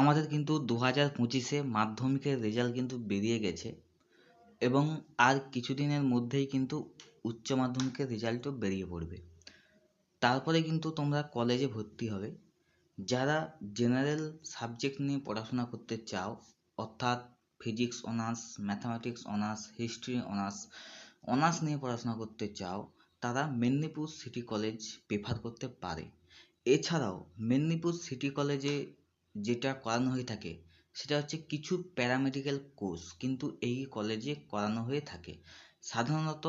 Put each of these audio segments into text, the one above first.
আমাদের কিন্তু দু হাজার পঁচিশে মাধ্যমিকের রেজাল্ট কিন্তু বেরিয়ে গেছে এবং আর কিছুদিনের মধ্যেই কিন্তু উচ্চ মাধ্যমিকের রেজাল্টও বেরিয়ে পড়বে। তারপরে কিন্তু তোমরা কলেজে ভর্তি হবে। যারা জেনারেল সাবজেক্ট নিয়ে পড়াশোনা করতে চাও, অর্থাৎ physics honours mathematics honours history honours honours নিয়ে পড়াশোনা করতে চাও, তারা মেদিনীপুর সিটি কলেজ প্রেফার করতে পারে। এছাড়াও মেদিনীপুর সিটি কলেজে যেটা করানো হয়ে থাকে, সেটা হচ্ছে কিছু প্যারামেডিক্যাল কোর্স কিন্তু এই কলেজে করানো হয়ে থাকে। সাধারণত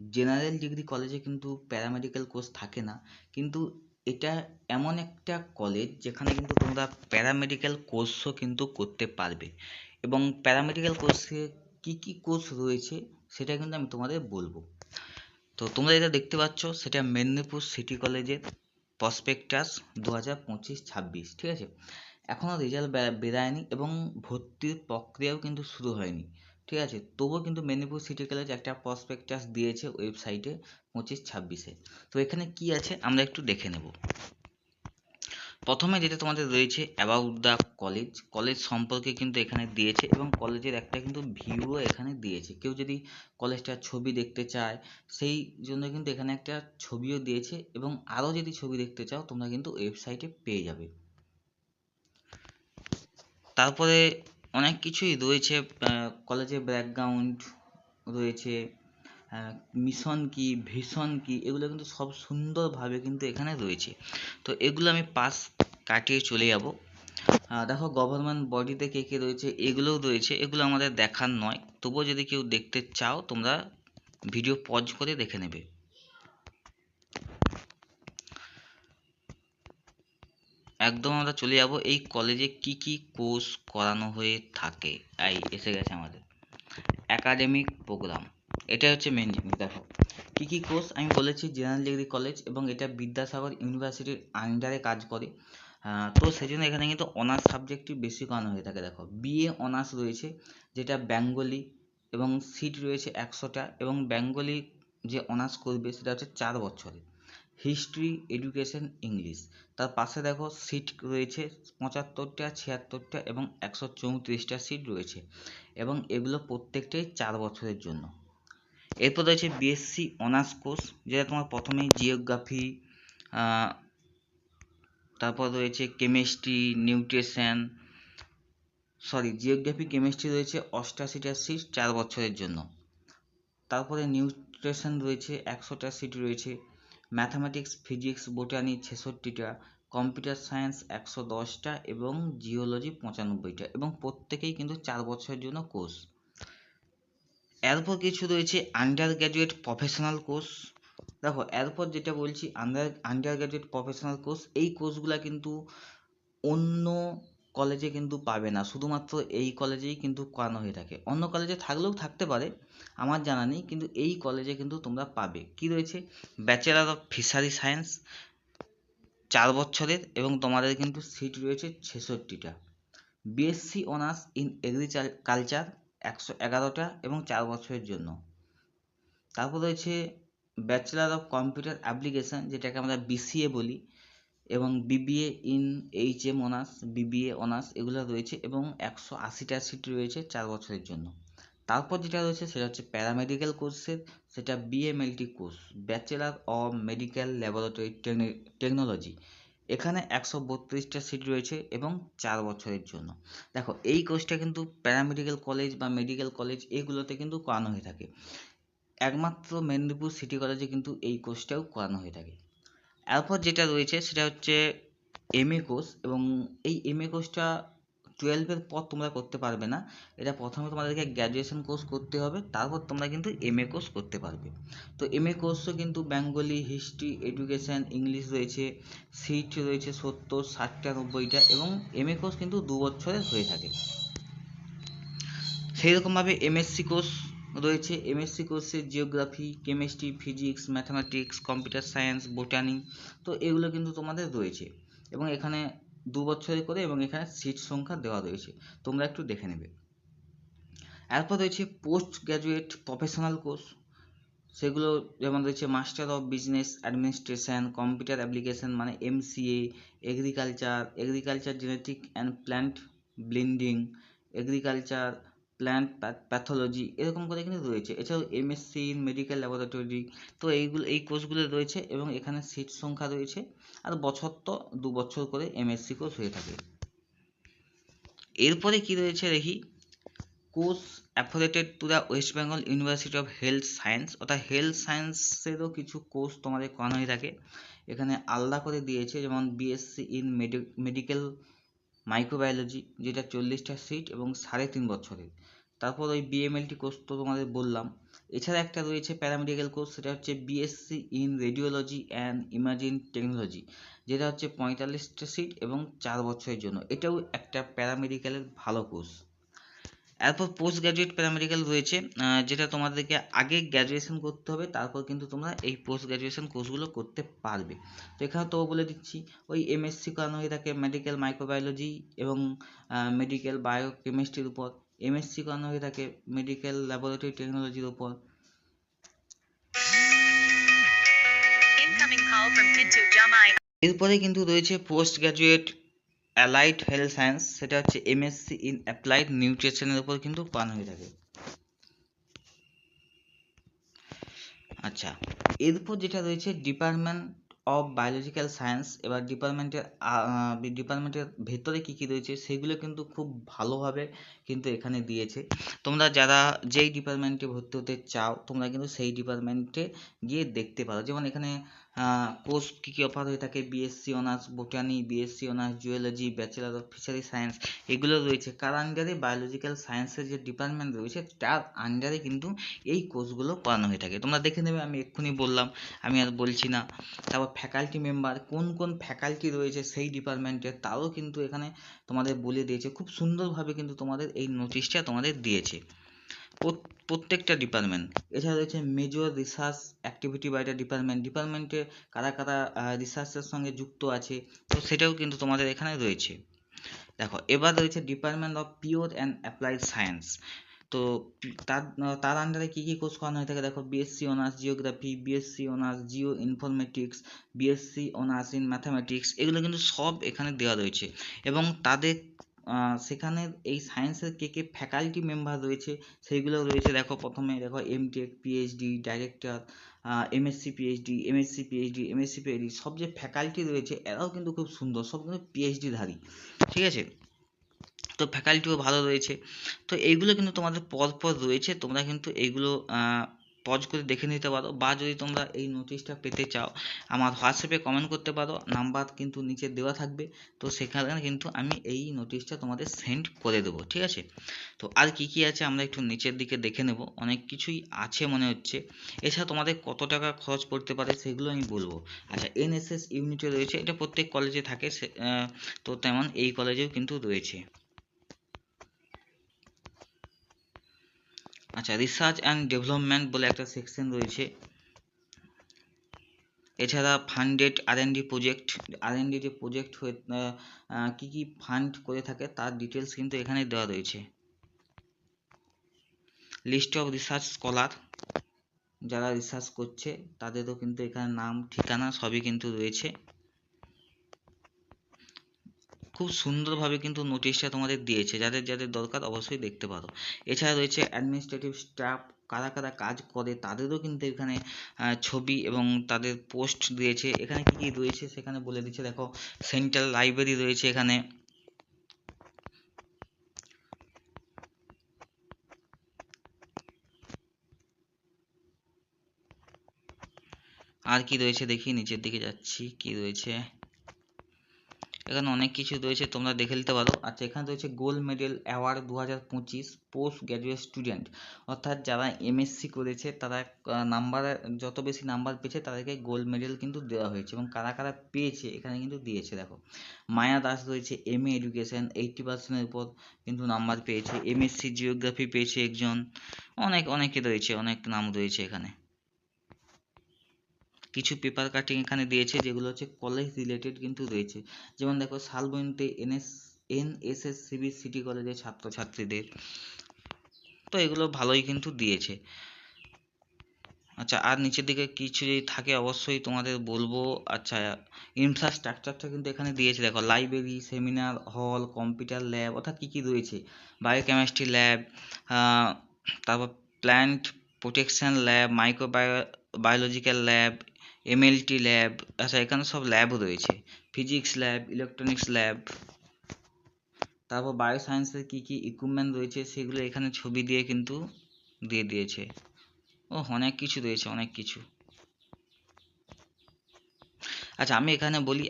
জেনারেল ডিগ্রি কলেজে কিন্তু প্যারামেডিক্যাল কোর্স থাকে না, কিন্তু এটা এমন একটা কলেজ যেখানে কিন্তু তোমরা প্যারামেডিক্যাল কোর্সও কিন্তু করতে পারবে। এবং প্যারামেডিক্যাল কোর্সে কী কী কোর্স রয়েছে, সেটা কিন্তু আমি তোমাদের বলব। তো তোমরা যেটা দেখতে পাচ্ছ, সেটা মেদিনীপুর সিটি কলেজের প্রসপেক্টাস দু হাজার পঁচিশ ছাব্বিশ, ঠিক আছে? এখনও রেজাল্ট বেরোয়নি এবং ভর্তির প্রক্রিয়াও কিন্তু শুরু হয়নি। ঠিক আছে? তবুও কিন্তু মেদিনীপুর সিটি কলেজ একটা প্রসপেক্টাস দিয়েছে ওয়েবসাইটে পঁচিশ ছাব্বিশে। তো এখানে কি আছে আমরা একটু দেখে নেব। প্রথমে যেটা তোমাদের রয়েছে অ্যাবাউট দ্য কলেজ কলেজ সম্পর্কে কিন্তু এখানে দিয়েছে এবং কলেজের একটা কিন্তু ভিউও এখানে দিয়েছে। কেউ যদি কলেজটার ছবি দেখতে চায়, সেই জন্য কিন্তু এখানে একটা ছবিও দিয়েছে এবং আরও যদি ছবি দেখতে চাও, তোমরা কিন্তু ওয়েবসাইটে পেয়ে যাবে। তারপরে অনেক কিছুই রয়েছে কলেজের ব্যাকগ্রাউন্ড রয়েছে মিশন কি ভিশন কি, এগুলো কিন্তু সব সুন্দরভাবে কিন্তু এখানে রয়েছে। তো এগুলো আমি পাস কাটিয়ে চলে যাব। দেখো গভর্নমেন্ট বডিতে কে কে রয়েছে, এগুলোও রয়েছে, এগুলো আমাদের দেখার নয়। তবুও যদি কেউ দেখতে চাও, তোমরা ভিডিও পজ করে দেখে নেবে। একদম আমরা চলে যাব। এই কলেজে কি কি কোর্স করানো হয়ে থাকে? এই, এসে গেছে আমাদের। একাডেমিক প্রোগ্রাম এটা হচ্ছে মেন জিনিস, দেখো। কী কী কোর্স আমি বলেছি জেনারেল ডিগ্রি কলেজ এবং এটা বিদ্যাসাগর ইউনিভার্সিটির আন্ডারে কাজ করে। তো সেই জন্য এখানে কিন্তু অনার্স সাবজেক্টটি বেশি করানো হয়ে থাকে, দেখো। বিএ অনার্স রয়েছে, যেটা বেঙ্গলি এবং সিট রয়েছে একশোটা এবং বেঙ্গলি যে অনার্স করবে, সেটা হচ্ছে চার বছরের। History, education, English. তার পাশে দেখো সিট রয়েছে পঁচাত্তরটা, ছিয়াত্তরটা এবং একশো চৌত্রিশটা সিট রয়েছে এবং এগুলো প্রত্যেকটাই চার বছরের জন্য। এরপর রয়েছে বিএসসি অনার্স কোর্স যেটা তোমার প্রথমেই জিওগ্রাফি তারপর রয়েছে chemistry nutrition sorry geography chemistry রয়েছে অষ্টাশিটা সিট চার বছরের জন্য। তারপরে নিউট্রিশন রয়েছে একশোটা সিট রয়েছে। ম্যাথামেটিক্স, ফিজিক্স, বোটানি, ছেষট্টিটা, কম্পিউটার সায়েন্স একশো দশটা এবং জিওলজি পঁচানব্বইটা এবং প্রত্যেকেই কিন্তু চার বছরের জন্য কোর্স। এরপর কিছু রয়েছে আন্ডার গ্র্যাজুয়েট প্রফেশনাল কোর্স। দেখো, এরপর যেটা বলছি, under undergraduate professional course, এই কোর্সগুলো কিন্তু অন্য কলেজে কিন্তু পাবে না। শুধুমাত্র এই কলেজেই কিন্তু করানো হয়ে থাকে। অন্য কলেজে থাকলেও থাকতে পারে, আমার জানা নেই, কিন্তু এই কলেজে কিন্তু তোমরা পাবে। কি রয়েছে? ব্যাচেলার অফ ফিশারি সায়েন্স চার বছরের এবং তোমাদের কিন্তু সিট রয়েছে ছেষট্টিটা। বিএসসি অনার্স ইন এগ্রিকালচার একশো এগারোটা এবং চার বছরের জন্য। তারপর রয়েছে ব্যাচেলার অফ কম্পিউটার অ্যাপ্লিকেশান যেটাকে আমরা বিসিএ বলি। এবং BBA in H M honours BBA honours এগুলো রয়েছে এবং একশো আশিটা সিট রয়েছে চার বছরের জন্য। তারপর যেটা রয়েছে সেটা হচ্ছে প্যারামেডিক্যাল কোর্সের সেটা BMLT course bachelor of medical laboratory technology এখানে একশো বত্রিশটা সিট রয়েছে এবং চার বছরের জন্য। দেখো, এই কোর্সটা কিন্তু প্যারামেডিক্যাল কলেজ বা মেডিকেল কলেজ এগুলোতে কিন্তু করানো হয়ে থাকে। একমাত্র মেদিনীপুর সিটি কলেজে কিন্তু এই কোর্সটাও করানো হয়ে থাকে। এরপর যেটা রয়েছে সেটা হচ্ছে এম এ কোর্স এবং এই এম এ কোর্সটা টুয়েলভের পর তোমরা করতে পারবে না। এটা প্রথমে তোমাদেরকে গ্র্যাজুয়েশন কোর্স করতে হবে, তারপর তোমরা কিন্তু এম এ কোর্স করতে পারবে। তো এম এ কোর্সও কিন্তু বেঙ্গলি হিস্ট্রি এডুকেশান ইংলিশ রয়েছে সিট রয়েছে সত্তর, ষাটটা, নব্বইটা এবং এম এ কোর্স কিন্তু দু বছরের হয়ে থাকে। সেই রকমভাবে এমএসসি কোর্স রয়েছে এমএসসি কোর্সে geography chemistry physics mathematics computer science botany তো এগুলো কিন্তু তোমাদের রয়েছে। এবং এখানে দু বছরে করে এবং এখানে সিট সংখ্যা দেওয়া রয়েছে। তোমরা একটু দেখে নেবে। এরপর রয়েছে পোস্ট গ্র্যাজুয়েট প্রফেশনাল কোর্স সেগুলো যেমন রয়েছে master of business administration computer application মানে MCA agriculture agriculture genetic and plant blending agriculture plant pathology এরকম করে কিন্তু রয়েছে। এছাড়াও এমএসসি ইন মেডিকেল ল্যাবরেটরি তো এইগুলো, এই কোর্সগুলো রয়েছে এবং এখানে সিট সংখ্যা রয়েছে আর বছর তো দু বছর করে এমএসসি কোর্স হয়ে থাকে। এরপরে কি রয়েছে দেখি? Course affiliated to the West Bengal University of Health Science অর্থাৎ হেলথ সায়েন্সেরও কিছু কোর্স তোমাদের করানো হয়ে থাকে। এখানে আলাদা করে দিয়েছে, যেমন বিএসসি ইন মেডিকেল মাইক্রোবায়োলজি, যেটা চল্লিশটা সিট এবং সাড়ে তিন বছরের। তারপর ওই বিএমএলটি কোর্স তো তোমাদের বললাম। এছাড়া একটা রয়েছে প্যারামেডিক্যাল কোর্স সেটা হচ্ছে BSc in radiology and imaging technology যেটা হচ্ছে পঁয়তাল্লিশটা সিট এবং চার বছরের জন্য। এটাও একটা প্যারামেডিক্যালের ভালো কোর্স এরপর পোস্ট গ্র্যাজুয়েট প্যারামেডিক্যাল রয়েছে যেটা তোমাদেরকে আগে গ্র্যাজুয়েশন করতে হবে তারপর কিন্তু তোমরা এই পোস্ট গ্র্যাজুয়েশন কোর্সগুলো করতে পারবে। তো এখানে তো বলে দিচ্ছি ওই এমএসসি করানো হয়ে থাকে মেডিকেল মাইক্রোবায়োলজি এবং মেডিকেল বায়োকেমিস্ট্রির উপর। এমএসসি করানো হয়ে থাকে মেডিকেল ল্যাবরেটরি টেকনোলজির উপর. এরপরে কিন্তু রয়েছে post graduate allied health science সেটা হচ্ছে এমএসসি ইন অ্যাপ্লাইড নিউট্রিশনের উপর কিন্তু পান হয়ে থাকে। আচ্ছা এরপর যেটা রয়েছে ডিপার্টমেন্ট অফ বায়োলজিক্যাল সায়েন্স এবার ডিপার্টমেন্টের ডিপার্টমেন্টের ভেতরে কী কী রয়েছে, সেগুলো কিন্তু খুব ভালোভাবে কিন্তু এখানে দিয়েছে। তোমরা যারা যেই ডিপার্টমেন্টে ভর্তি হতে চাও, তোমরা কিন্তু সেই ডিপার্টমেন্টে গিয়ে দেখতে পারো। যেমন এখানে কোর্স কী কী অফার হয়ে থাকে? BSc honours botany BSc honours zoology bachelor of fishery science এগুলো রয়েছে। কার আন্ডারে বায়োলজিক্যাল সায়েন্সের যে ডিপার্টমেন্ট রয়েছে, তার আন্ডারে কিন্তু এই কোর্সগুলো করানো হয়ে থাকে। তোমরা দেখে নেবে, আমি এক্ষুনি বললাম, আমি আর বলছি না। তারপর ফ্যাকাল্টি মেম্বার কোন কোন ফ্যাকাল্টি রয়েছে সেই ডিপার্টমেন্টে তারও কিন্তু এখানে তোমাদের বলে দিয়েছে। খুব সুন্দরভাবে কিন্তু তোমাদের এই নোটিশটা তোমাদের দিয়েছে। প্রত্যেকটা ডিপার্টমেন্ট এছাড়া রয়েছে মেজর রিসার্চ অ্যাক্টিভিটি বা এটা ডিপার্টমেন্ট ডিপার্টমেন্টে কারা কারা রিসার্চের সঙ্গে যুক্ত আছে, তো সেটাও কিন্তু তোমাদের এখানে রয়েছে। দেখো, এবার রয়েছে department of pure and applied science তো তার তার আন্ডারে কী কী কোর্স করানো হয়ে থাকে? দেখো BSc honours geography BSc honours geo informatics BSc honours in mathematics এগুলো কিন্তু সব এখানে দেওয়া রয়েছে। এবং তাদের সেখানে এই সায়েন্সের কে কে ফ্যাকাল্টি মেম্বার রয়েছে সেইগুলো রয়েছে। দেখো প্রথমে দেখো MTech PhD director MSc PhD MSc PhD MSc PhD সব যে ফ্যাকাল্টি রয়েছে, এরাও কিন্তু খুব সুন্দর, সব কিন্তু পিএইচডিধারী ঠিক আছে? তো ফ্যাকাল্টিও ভালো রয়েছে। তো এইগুলো কিন্তু তোমাদের পরপর রয়েছে, তোমরা কিন্তু এইগুলো পজ করে দেখে নিতে পারো বা যদি তোমরা এই নোটিশটা পেতে চাও, আমার হোয়াটসঅ্যাপে কমেন্ট করতে পারো নাম্বার কিন্তু নিচে দেওয়া থাকবে, তো সেখানে কিন্তু আমি এই নোটিশটা তোমাদের সেন্ড করে দেবো, ঠিক আছে? তো আর কি কি আছে আমরা একটু নিচের দিকে দেখে নেব, অনেক কিছুই আছে মনে হচ্ছে। এছাড়া তোমাদের কত টাকা খরচ পড়তে পারে সেগুলো আমি বলব। আচ্ছা এনএসএস ইউনিটে রয়েছে, এটা প্রত্যেক কলেজে থাকে তো তেমন এই কলেজেও কিন্তু রয়েছে। আচ্ছা রিসার্চ অ্যান্ড ডেভেলপমেন্ট বলে একটা সেকশন রয়েছে। এছাড়া funded R and D project R and D যে প্রজেক্ট হয়ে কী কী ফান্ড করে থাকে তার ডিটেলস কিন্তু এখানে দেওয়া রয়েছে। লিস্ট অফ রিসার্চ স্কলার যারা রিসার্চ করছে, তাদেরও কিন্তু এখানে নাম, ঠিকানা সবই কিন্তু রয়েছে। খুব সুন্দরভাবে কিন্তু নোটিশটা তোমাদের দিয়েছে। যাদের যাদের দরকার অবশ্যই দেখতে পারো। এছাড়া রয়েছে অ্যাডমিনিস্ট্রেটিভ স্টাফ কারা কারা কাজ করে তাদেরও কিন্তু এখানে ছবি এবং তাদের পোস্ট দিয়েছে। এখানে কী কী রয়েছে সেখানে বলে দিচ্ছে। দেখো সেন্ট্রাল লাইব্রেরি রয়েছে এখানে। আর কি রয়েছে দেখি নিচের দিকে যাচ্ছি। কি রয়েছে? এখানে অনেক কিছু রয়েছে, তোমরা দেখে নিতে পারো। আচ্ছা এখানে রয়েছে গোল্ড মেডেল অ্যাওয়ার্ড দু হাজার পঁচিশ পোস্ট গ্র্যাজুয়েট স্টুডেন্ট। অর্থাৎ যারা এমএসসি করেছে, তারা নাম্বার, যত বেশি নাম্বার পেয়েছে, তাদেরকে গোল্ড মেডেল কিন্তু দেওয়া হয়েছে এবং কারা কারা পেয়েছে, এখানে কিন্তু দিয়েছে, দেখো। মায়া দাস রয়েছে এম এ এডুকেশন এইটটি পার্সেন্টের উপর কিন্তু নাম্বার পেয়েছে। এমএসসি জিওগ্রাফি পেয়েছে একজন। অনেক, অনেকে রয়েছে, অনেক নাম রয়েছে এখানে। কিছু পেপার কাটিং এখানে দিয়েছে, যেগুলো হচ্ছে কলেজ রিলেটেড কিন্তু রয়েছে। যেমন দেখো শালবনীতে এনএস এনএসএসসিবি সিটি কলেজের ছাত্রছাত্রীদের। তো এগুলো ভালোই কিন্তু দিয়েছে। আচ্ছা আর নিচের দিকে কিছু যদি থাকে, অবশ্যই তোমাদের বলব। আচ্ছা ইনফ্রাস্ট্রাকচারটা কিন্তু এখানে দিয়েছে। দেখো library seminar hall computer lab অর্থাৎ কী কী রয়েছে? বায়োকেমিস্ট্রি ল্যাব তারপর plant protection lab microbiological lab MLT lab আচ্ছা এখানে সব ল্যাব রয়েছে। ফিজিক্স ল্যাব ইলেকট্রনিক্স ল্যাব তারপর বায়ো সায়েন্সের কী কী ইকুইপমেন্ট রয়েছে, সেগুলো এখানে ছবি দিয়ে কিন্তু দিয়ে দিয়েছে। ও অনেক কিছু রয়েছে, অনেক কিছু। আচ্ছা আমি এখানে বলি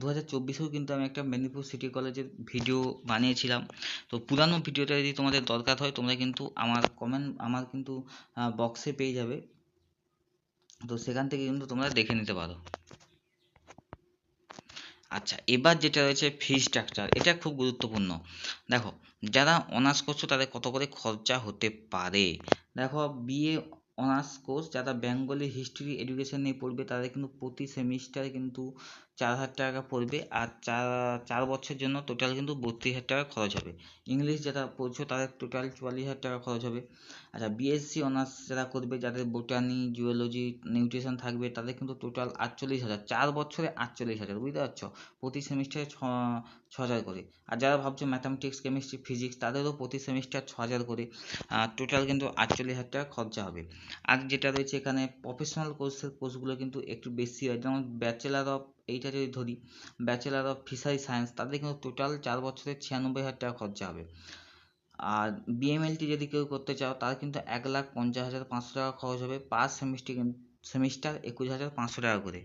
দু হাজার চব্বিশেও কিন্তু আমি একটা মেদিনীপুর সিটি কলেজের ভিডিও বানিয়েছিলাম। তো পুরানো ভিডিওটা যদি তোমাদের দরকার হয়, তোমরা কিন্তু আমার কমেন্ট আমার কিন্তু বক্সে পেয়ে যাবে। তো সেখান থেকে কিন্তু তোমরা দেখে নিতে পারো। আচ্ছা এবার যেটা রয়েছে ফি স্ট্রাকচার এটা খুব গুরুত্বপূর্ণ। দেখো, যারা অনার্স করছ তাদের কত করে খরচা হতে পারে? দেখো বিএ অনার্স কোর্স যারা বেঙ্গলি হিস্ট্রি এডুকেশন নিয়ে পড়বে, তাদের কিন্তু প্রতি সেমিস্টারে কিন্তু চার হাজার টাকা পড়বে আর চার চার বছরের জন্য টোটাল কিন্তু বত্রিশ হাজার টাকা খরচ হবে। ইংলিশ যারা পড়ছো তাদের টোটাল চুয়াল্লিশ হাজার টাকা খরচ হবে। আচ্ছা বিএসসি অনার্স যারা করবে, যাদের বোটানি জিওলজি নিউট্রিশন থাকবে, তাদের কিন্তু টোটাল আটচল্লিশ হাজার, চার বছরে আটচল্লিশ হাজার, বুঝতে পারছ? প্রতি সেমিস্টারে ছ ছ হাজার করে। আর যারা ভাবছ ম্যাথামেটিক্স কেমিস্ট্রি ফিজিক্স তাদেরও প্রতি সেমিস্টার ছ হাজার করে টোটাল কিন্তু আটচল্লিশ হাজার টাকা খরচা হবে। আর যেটা রয়েছে এখানে প্রফেশনাল কোর্সের কোর্সগুলো কিন্তু একটু বেশি হয়, যেমন ব্যাচেলার অফ এইটা যদি ধরি ব্যাচেলার অফ ফিশারি সায়েন্স তাদের কিন্তু টোটাল চার বছরে ছিয়ানব্বই হাজার টাকা খরচা হবে। আর বিএমএলটি যদি কেউ করতে চাও, তার কিন্তু এক লাখ পঞ্চাশ হাজার পাঁচশো টাকা খরচ হবে পার সেমিস্টার সেমিস্টার একুশ হাজার পাঁচশো টাকা করে।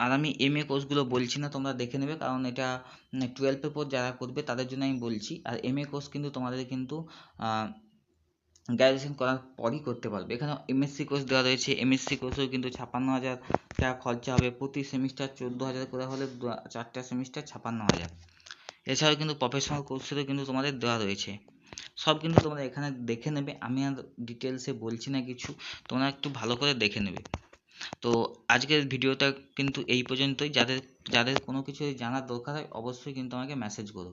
আর আমি এম এ কোর্সগুলো বলছি না, তোমরা দেখে নেবে, কারণ এটা টুয়েলভের পর যারা করবে, তাদের জন্য আমি বলছি। আর এম এ কোর্স কিন্তু তোমাদের কিন্তু গ্র্যাজুয়েশন করার পরই করতে পারবে। এখানে এমএসসি কোর্স দেওয়া রয়েছে। এমএসসি কোর্সেও কিন্তু ছাপান্ন হাজার টাকা খরচা হবে। প্রতি সেমিস্টার চোদ্দ হাজার করে হলে চারটা সেমিস্টার ছাপান্ন হাজার। এছাড়াও কিন্তু প্রফেশনাল কোর্সেরও কিন্তু তোমাদের দেওয়া রয়েছে। সব কিন্তু তোমরা এখানে দেখে নেবে। আমি আর ডিটেলসে বলছি না কিছু। তোমরা একটু ভালো করে দেখে নেবে। তো আজকের ভিডিওটা কিন্তু এই পর্যন্তই। যাদের যাদের কোনো কিছু জানার দরকার হয়, অবশ্যই কিন্তু আমাকে মেসেজ করো।